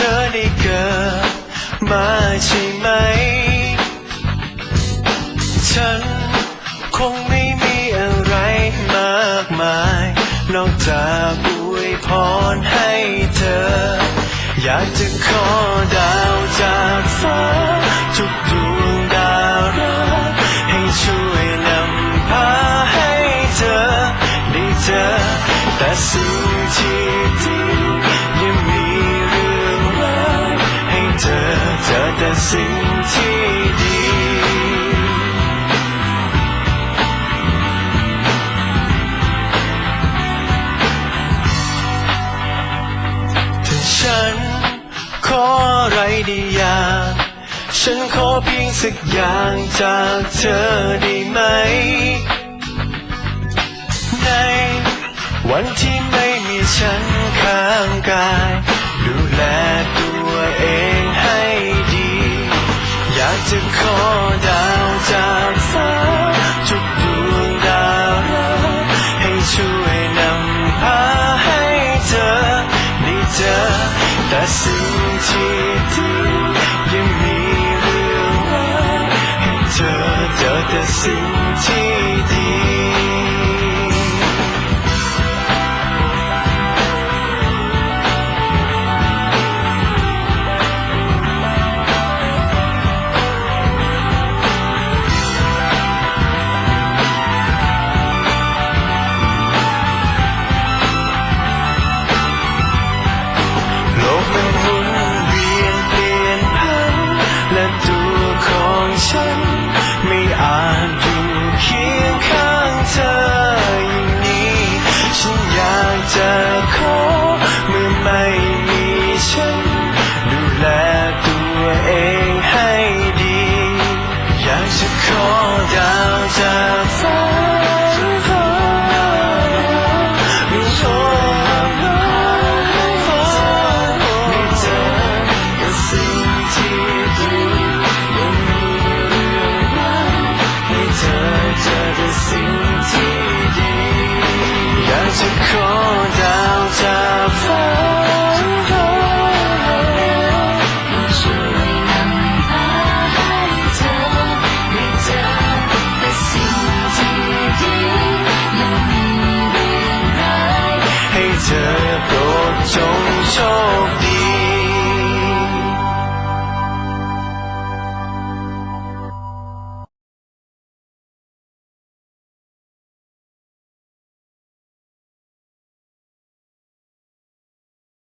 ธอได้เกิดมาใช่ไหม ฉันคงไม่มีอะไรมากมาย นอกจากอวยพรให้เธอ อยากจะขอดาวจากฟ้าทุกดวงดาวรักให้ช่วยนำพาให้เธอ ได้เจอแต่สิ่งที่ดี สิ่งที่ดี ถ้าฉันขออะไรดีอย่างฉันขอเพียงสักอย่างจากเธอได้ไหม ในวันที่ไม่มีฉันข้างกาย จะขอดาวจากฟ้าทุกดวงดาวรักให้ช่วยนำพาให้เธอได้เจอแต่สิ่งที่ดียังมีเรื่องว่าให้เธอเจอแต่สิ่งที่ดี